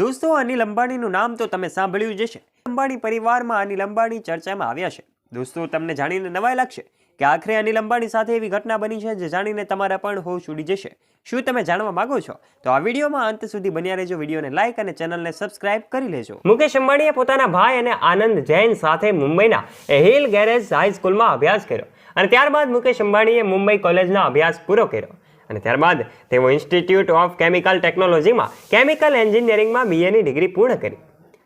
દોસ્તો, અનિલ અંબાણીનું નામ તો તમે સાંભળ્યું જ છે અંબાણી પરિવારમાં અનિલ અંબાણી ચર્ચામાં આવ્યા છે. દોસ્તો, તમને જાણીને નવાઈ લાગશે કે આખરે અનિલ અંબાણી સાથે એવી ઘટના બની છે જે જાણીને તમારા પણ હોશ ઉડી જશે. શું તમે જાણવા માંગો છો? તો આ વિડીયોમાં અંત સુધી બન્યા રહેજો. વિડીયોને લાઇક અને ચેનલને સબસ્ક્રાઇબ કરી લેજો. મુકેશ અંબાણીએ પોતાના ભાઈ અને આનંદ જૈન સાથે મુંબઈના હિલ ગેરેજ હાઈસ્કૂલમાં અભ્યાસ કર્યો. અને ત્યારબાદ મુકેશ અંબાણીએ મુંબઈ કોલેજના અભ્યાસ પૂરો કર્યો. અને ત્યારબાદ તેઓ ઇન્સ્ટિટ્યૂટ ઓફ કેમિકલ ટેકનોલોજીમાં કેમિકલ એન્જિનિયરિંગમાં બીએની ડિગ્રી પૂર્ણ કરી.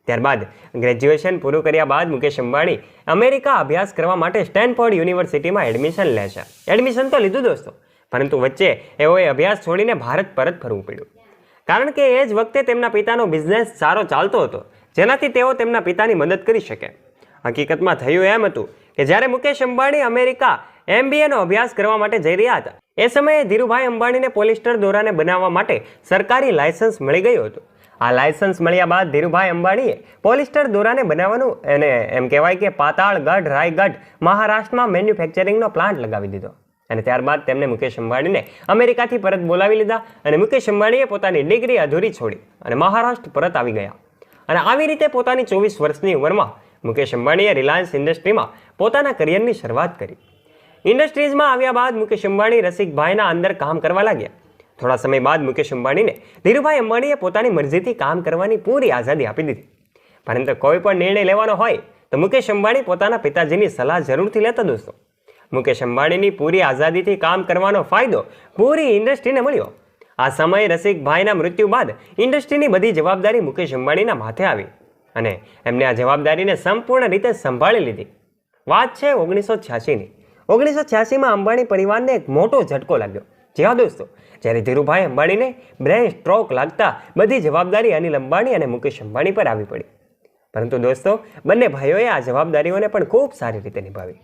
ત્યારબાદ ગ્રેજ્યુએશન પૂરું કર્યા બાદ મુકેશ અંબાણી અમેરિકા અભ્યાસ કરવા માટે સ્ટેનફોર્ડ યુનિવર્સિટીમાં એડમિશન લે છે. એડમિશન તો લીધું દોસ્તો, પરંતુ વચ્ચે એઓએ અભ્યાસ છોડીને ભારત પરત ફરવું પડ્યું. કારણ કે એ જ વખતે તેમના પિતાનો બિઝનેસ સારો ચાલતો હતો, જેનાથી તેઓ તેમના પિતાની મદદ કરી શકે. હકીકતમાં થયું એમ હતું કે જ્યારે મુકેશ અંબાણી અમેરિકા એમબીએનો અભ્યાસ કરવા માટે જઈ રહ્યા હતા એ સમયે ધીરુભાઈ અંબાણીને પોલિસ્ટર દોરાને બનાવવા માટે સરકારી લાયસન્સ મળી ગયું હતું. આ લાયસન્સ મળ્યા બાદ ધીરુભાઈ અંબાણીએ પોલિસ્ટર દોરાને બનાવવાનું અને એમ કહેવાય કે પાતાળગઢ, રાયગઢ, મહારાષ્ટ્રમાં મેન્યુફેક્ચરિંગનો પ્લાન્ટ લગાવી દીધો. અને ત્યારબાદ તેમને મુકેશ અંબાણીને અમેરિકાથી પરત બોલાવી લીધા અને મુકેશ અંબાણીએ પોતાની ડિગ્રી અધૂરી છોડી અને મહારાષ્ટ્ર પરત આવી ગયા. અને આવી રીતે પોતાની ચોવીસ વર્ષની ઉંમરમાં મુકેશ અંબાણીએ રિલાયન્સ ઇન્ડસ્ટ્રીમાં પોતાના કરિયરની શરૂઆત કરી. ઇન્ડસ્ટ્રીઝમાં આવ્યા બાદ મુકેશ અંબાણી રસિકભાઈના અંદર કામ કરવા લાગ્યા. થોડા સમય બાદ મુકેશ અંબાણીને ધીરુભાઈ અંબાણીએ પોતાની મરજીથી કામ કરવાની પૂરી આઝાદી આપી દીધી. પરંતુ કોઈ પણ નિર્ણય લેવાનો હોય તો મુકેશ અંબાણી પોતાના પિતાજીની સલાહ જરૂરથી લેતા દોસ્તો. મુકેશ અંબાણીની પૂરી આઝાદીથી કામ કરવાનો ફાયદો પૂરી ઇન્ડસ્ટ્રીને મળ્યો. આ સમયે રસિકભાઈના મૃત્યુ બાદ ઇન્ડસ્ટ્રીની બધી જવાબદારી મુકેશ અંબાણીના માથે આવી અને એમને આ જવાબદારીને સંપૂર્ણ રીતે સંભાળી લીધી. વાત છે ઓગણીસો છ્યાસીની. ઓગણીસો છ્યાસીમાં અંબાણી પરિવારને એક મોટો ઝટકો લાગ્યો. જી હા દોસ્તો, જ્યારે ધીરુભાઈ અંબાણીને બ્રેન સ્ટ્રોક લાગતા બધી જવાબદારી અનિલ અંબાણી અને મુકેશ અંબાણી પર આવી પડી. પરંતુ દોસ્તો, બંને ભાઈઓએ આ જવાબદારીઓને પણ ખૂબ સારી રીતે નિભાવી.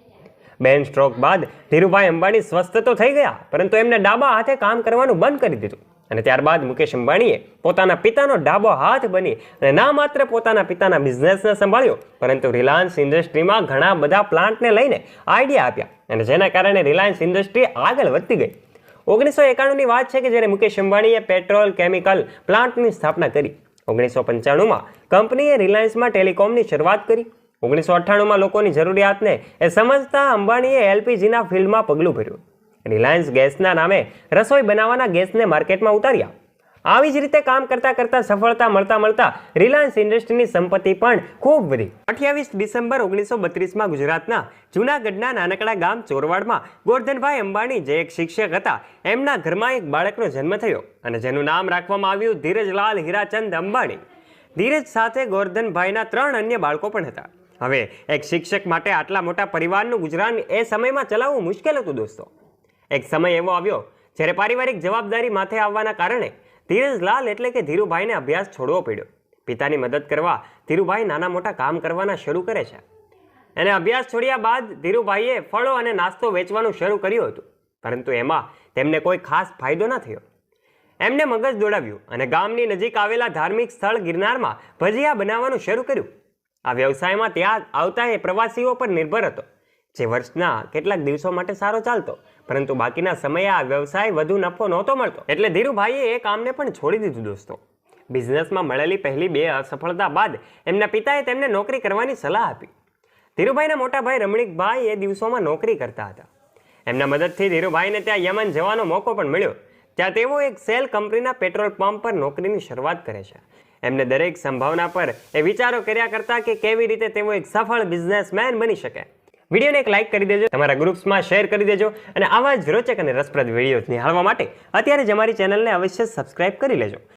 બેન સ્ટ્રોક બાદ ધીરુભાઈ અંબાણી સ્વસ્થ તો થઈ ગયા, પરંતુ એમને ડાબા હાથે કામ કરવાનું બંધ કરી દીધું. અને ત્યારબાદ મુકેશ અંબાણીએ પોતાના પિતાનો ડાબો હાથ બની અને ના માત્ર પોતાના પિતાના બિઝનેસને સંભાળ્યો, પરંતુ રિલાયન્સ ઇન્ડસ્ટ્રીમાં ઘણા બધા પ્લાન્ટને લઈને આઈડિયા આપ્યા અને જેના કારણે રિલાયન્સ ઇન્ડસ્ટ્રી આગળ વધતી ગઈ. ઓગણીસો એકાણુંની વાત છે કે જ્યારે મુકેશ અંબાણીએ પેટ્રોલ, કેમિકલ પ્લાન્ટની સ્થાપના કરી, ઓગણીસો પંચાણુંમાં કંપનીએ રિલાયન્સમાં ટેલિકોમની શરૂઆત કરી. ઓગણીસો અઠ્ઠાણુંમાં લોકોની જરૂરિયાતને એ સમજતા અંબાણીએ એલપીજીના ફિલ્ડમાં પગલું ભર્યું. રિલાયન્સ ગેસના નામે રસોઈ બનાવવાના ગેસને માર્કેટમાં ઉતાર્યા. આવી જ રીતે કામ કરતા કરતા સફળતા મળતા મળતા રિલાયન્સ ઇન્ડસ્ટ્રીની સંપત્તિ પણ ખૂબ વધી. અઠ્યાવીસ ડિસેમ્બર ઓગણીસો બત્રીસમાં ગુજરાતના જૂનાગઢના નાનકડા ગામ ચોરવાડમાં ગોરધનભાઈ અંબાણી જે એક શિક્ષક હતા, એમના ઘરમાં એક બાળકનો જન્મ થયો અને જેનું નામ રાખવામાં આવ્યું ધીરજલાલ હીરાચંદ અંબાણી. ધીરજ સાથે ગોરધનભાઈના ત્રણ અન્ય બાળકો પણ હતા. હવે એક શિક્ષક માટે આટલા મોટા પરિવારનું ગુજરાન એ સમયમાં ચલાવવું મુશ્કેલ હતું દોસ્તો. એક સમય એવો આવ્યો જ્યારે પારિવારિક જવાબદારી માથે આવવાના કારણે ધીરજલાલ એટલે કે ધીરુભાઈને અભ્યાસ છોડવો પડ્યો. પિતાની મદદ કરવા ધીરુભાઈ નાના મોટા કામ કરવાના શરૂ કરે છે. અને અભ્યાસ છોડ્યા બાદ ધીરુભાઈએ ફળો અને નાસ્તો વેચવાનું શરૂ કર્યું હતું. પરંતુ એમાં તેમને કોઈ ખાસ ફાયદો ન થયો. એમને મગજ દોડાવ્યું અને ગામની નજીક આવેલા ધાર્મિક સ્થળ ગિરનારમાં ભજીયા બનાવવાનું શરૂ કર્યું. આ વ્યવસાયમાં ત્યાં આવતા એ પ્રવાસીઓ પર નિર્ભર હતો. જે વર્ષના કેટલાક દિવસો માટે સારો ચાલતો, પરંતુ બાકીના સમયે આ વ્યવસાય વધુ નફો નહોતો મળતો. એટલે ધીરુભાઈએ એ કામને પણ છોડી દીધું, દોસ્તો. બિઝનેસમાં મળેલી પહેલી બે અસફળતા બાદ એમના પિતાએ તેમને નોકરી કરવાની સલાહ આપી. ધીરુભાઈના મોટા ભાઈ રમણીકભાઈ એ દિવસોમાં નોકરી કરતા હતા. એમના મદદથી ધીરુભાઈને ત્યાં યમન જવાનો મોકો પણ મળ્યો. ત્યાં તેઓ એક સેલ કંપનીના પેટ્રોલ પંપ પર નોકરીની શરૂઆત કરે છે. એમને દરેક સંભાવના પર એ વિચારો કર્યા કરતા કે કેવી રીતે તેઓ એક સફળ બિઝનેસમેન બની શકે. વિડીયોને એક લાઇક કરી દેજો, તમારા ગ્રુપ્સમાં શેર કરી દેજો અને આવા જ રોચક અને રસપ્રદ વિડીયોઝ નિહાળવા માટે અત્યારે જ અમારી ચેનલને અવશ્ય સબસ્ક્રાઇબ કરી લેજો.